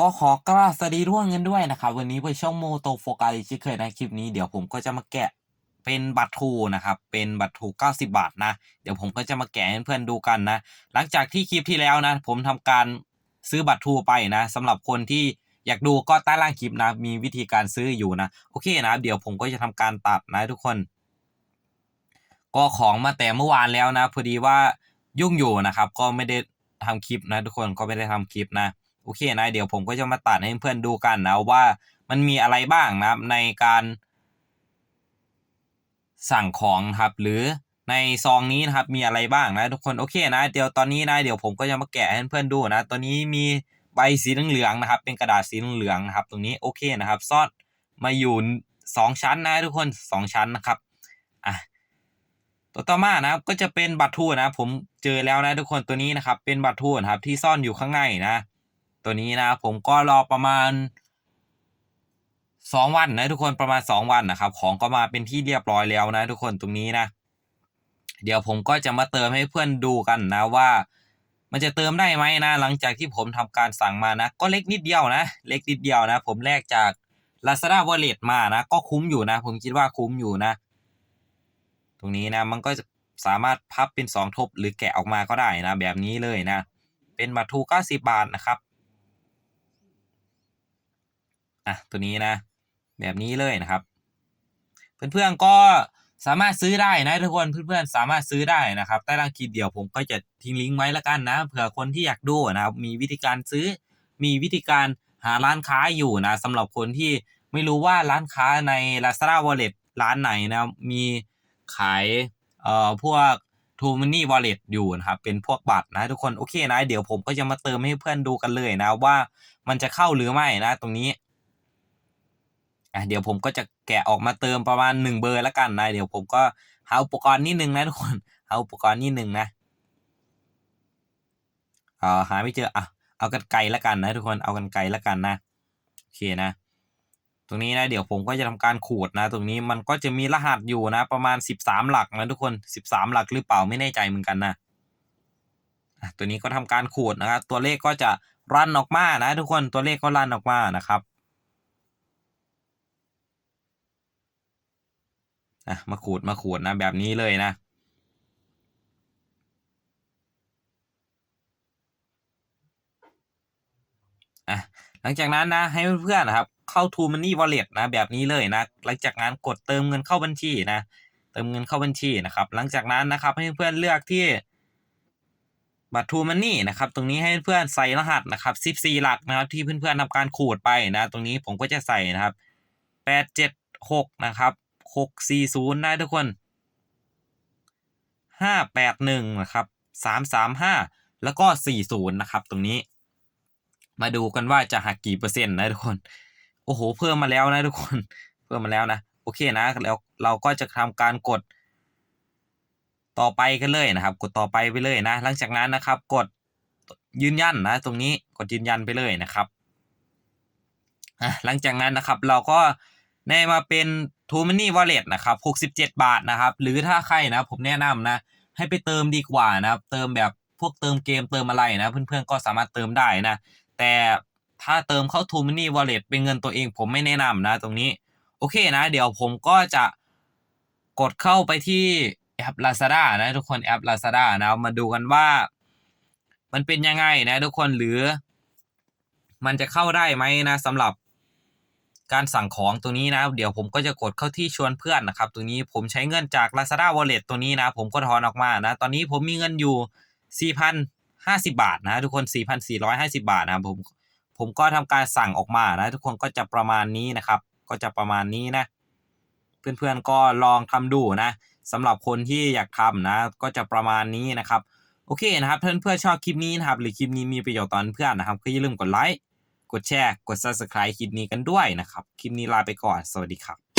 ก็ขอกราบสวัสดีร่วงเงินด้วยนะครับ วันนี้ไปช่องโมโตโฟกัสอีกเช่เคยในคลิปนี้เดี๋ยวผมก็จะมาแกะเป็นบัตรทูนะครับ เป็นบัตรทู90 บาทนะ เดี๋ยวผมก็จะมาแกะให้เพื่อนดูกันนะ หลังจากที่คลิปที่แล้วนะ ผมทำการซื้อบัตรทูไปนะสำหรับคนที่อยากดูก็ใต้ล่างคลิปนะ มีวิธีการซื้ออยู่นะ โอเคนะ เดี๋ยวผมก็จะทำการตัดนะทุกคน ก็ของมาแต่เมื่อวานแล้วนะ พอดีว่ายุ่งอยู่นะครับ ก็ไม่ได้ทำคลิปนะ ทุกคนก็ไม่ได้ทำคลิปนะ อเคนะเดี๋ยวผมก็จะมาตัดให้เพื่อนดูกันนะว่ามันมีอะไรบ้างนะครับในการสั่งของครับหรือในซองนี้นะครับมีอะไรบ้างนะทุกคนโอเคนะเดี๋ยวตอนนี้นะเดี๋ยวผมก็จะมาแกะให้เพื่อนดูนะตัวนี้มีใบสีเหลืองๆนะครับ เป็นกระดาษสีเหลืองๆนะครับ ตรงนี้โอเคนะครับซอดมาอยู่สองชั้นนะทุกคนสองชั้นนะครับอะตัวต่อมานะครับก็จะเป็นบัตรทูนะผมเจอแล้วนะทุกคนตัวนี้นะครับ เป็นบัตรทูนะครับที่ซ่อนอยู่ข้างในนะ ตัวนี้นะผมก็รอประมาณสองวันนะทุกคนประมาณสองวันนะครับ ของก็มาเป็นที่เรียบร้อยแล้วนะทุกคนตรงนี้นะ เดี๋ยวผมก็จะมาเติมให้เพื่อนดูกันนะว่ามันจะเติมได้ไหมนะหลังจากที่ผมทำการสั่งมานะ ก็เล็กนิดเดียวนะ เล็กนิดเดียวนะ ผมแลกจาก Lazada Wallet มานะ ก็คุ้มอยู่นะ ผมคิดว่าคุ้มอยู่นะ ตรงนี้นะมันก็จะสามารถพับเป็นสองทบหรือแกะออกมาก็ได้นะ แบบนี้เลยนะ เป็นบัตรทูเก้าสิบาทนะครับ อะตัวนี้นะ แบบนี้เลยนะครับ เพื่อนๆก็สามารถซื้อได้นะทุกคนเพื่อนๆสามารถซื้อได้นะครับ ใต้ล่างคลิปเดียวผมก็จะทิ้งลิงก์ไว้แล้วกันนะเผื่อคนที่อยากดูนะครับ มีวิธีการซื้อ มีวิธีการหาร้านค้าอยู่นะสำหรับคนที่ไม่รู้ว่าร้านค้าใน Lazada Wallet ร้านไหนนะมีขายเอ่อพวก t ูมินี่วอลเล็ตอยู่นะครับ เป็นพวกบัตรนะทุกคนโอเคนะ เดี๋ยวผมก็จะมาเติมให้เพื่อนดูกันเลยนะว่ามันจะเข้าหรือไม่นะตรงนี้ อะเดี๋ยวผมก็จะแกะออกมาเติมประมาณหนึ่งเบอร์แล้วกันนะ เดี๋ยวผมก็หาอุปกรณ์นิดนึงนะทุกคนหาอุปกรณ์นิดนึงนะเออหาไม่เจออะเอากันไกลแล้วกันนะทุกคนเอากันไกลแล้วกันนะโอเคนะ ตรงนี้นะเดี๋ยวผมก็จะทำการขูดนะ ตรงนี้มันก็จะมีรหัสอยู่นะ ประมาณสิบสามหลักนะทุกคนสิบสามหลักหรือเปล่าไม่แน่ใจเหมือนกันนะตัวนี้ก็ทำการขูดนะครับตัวเลขก็จะรันออกมานะ ทุกคนตัวเลขก็รันออกมานะครับ อะมาขูดมาขูดนะแบบนี้เลยนะอะหลังจากนั้นนะให้เพื่อนๆนะครับ เข้า True Money Wallet นะแบบนี้เลยนะ หลังจากนั้นกดเติมเงินเข้าบัญชีนะ เติมเงินเข้าบัญชีนะครับ หลังจากนั้นนะครับ ให้เพื่อนเลือกที่บัตร True Money นะครับ ตรงนี้ให้เพื่อนใส่รหัสนะครับ14หลักนะครับ ที่เพื่อนๆทำการขูดไปนะ ตรงนี้ผมก็จะใส่นะครับ876นะครับ 640นะทุกคน581นะครับ335แล้วก็40นย์นะครับ ตรงนี้ มาดูกันว่าจะหักกี่เปอร์เซ็นต์นะทุกคน โอ้โห เพิ่มมาแล้วนะทุกคน เพิ่มมาแล้วนะ โอเคนะ แล้วเราก็จะทำการกด ต่อไปกันเลยนะครับ กดต่อไปไปเลยนะ หลังจากนั้นนะครับ กดยืนยันนะ ตรงนี้กดยืนยันไปเลยนะครับหลังจากนั้นนะครับเราก็ ได้มาเป็น t ูมินี่วอลเล็ตนะครับ 67 บาทนะครับ หรือถ้าใครนะผมแนะนำนะ ให้ไปเติมดีกว่านะครับ เติมแบบพวกเติมเกมเติมอะไรนะ เพื่อนๆก็สามารถเติมได้นะ แต่ถ้าเติมเข้า t ูมินี่วอลเล็ตเป็นเงินตัวเองผมไม่แนะนำนะตรงนี้ โอเคนะ เดี๋ยวผมก็จะกดเข้าไปที่แอป Lazada นะทุกคนแอป Lazada นะมาดูกันว่า มันเป็นยังไงนะทุกคนหรือ มันจะเข้าได้ไหมนะสำหรับ การสั่งของตัวนี้นะเดี๋ยวผมก็จะกดเข้าที่ชวนเพื่อนนะครับตัวนี้ผมใช้เงินจาก Lazada Wallet ตัวนี้นะ ผมก็ทอนออกมานะตอนนี้ผมมีเงินอยู่ 4,050 บาทนะทุกคน 4,450 บาทนะผมผมก็ทำการสั่งออกมานะทุกคนก็จะประมาณนี้นะครับ ก็จะประมาณนี้นะเพื่อนๆก็ลองทำดูนะสำหรับคนที่อยากทำนะ ก็จะประมาณนี้นะครับ โอเคนะครับเพื่อนเพื่อนชอบคลิปนี้นะครับหรือคลิปนี้มีประโยชน์ตอนเพื่อนนะครับก็อย่าลืมกดไลค์ กดแชร์ กด subscribe คลิปนี้กันด้วยนะครับ คลิปนี้ลาไปก่อน สวัสดีครับ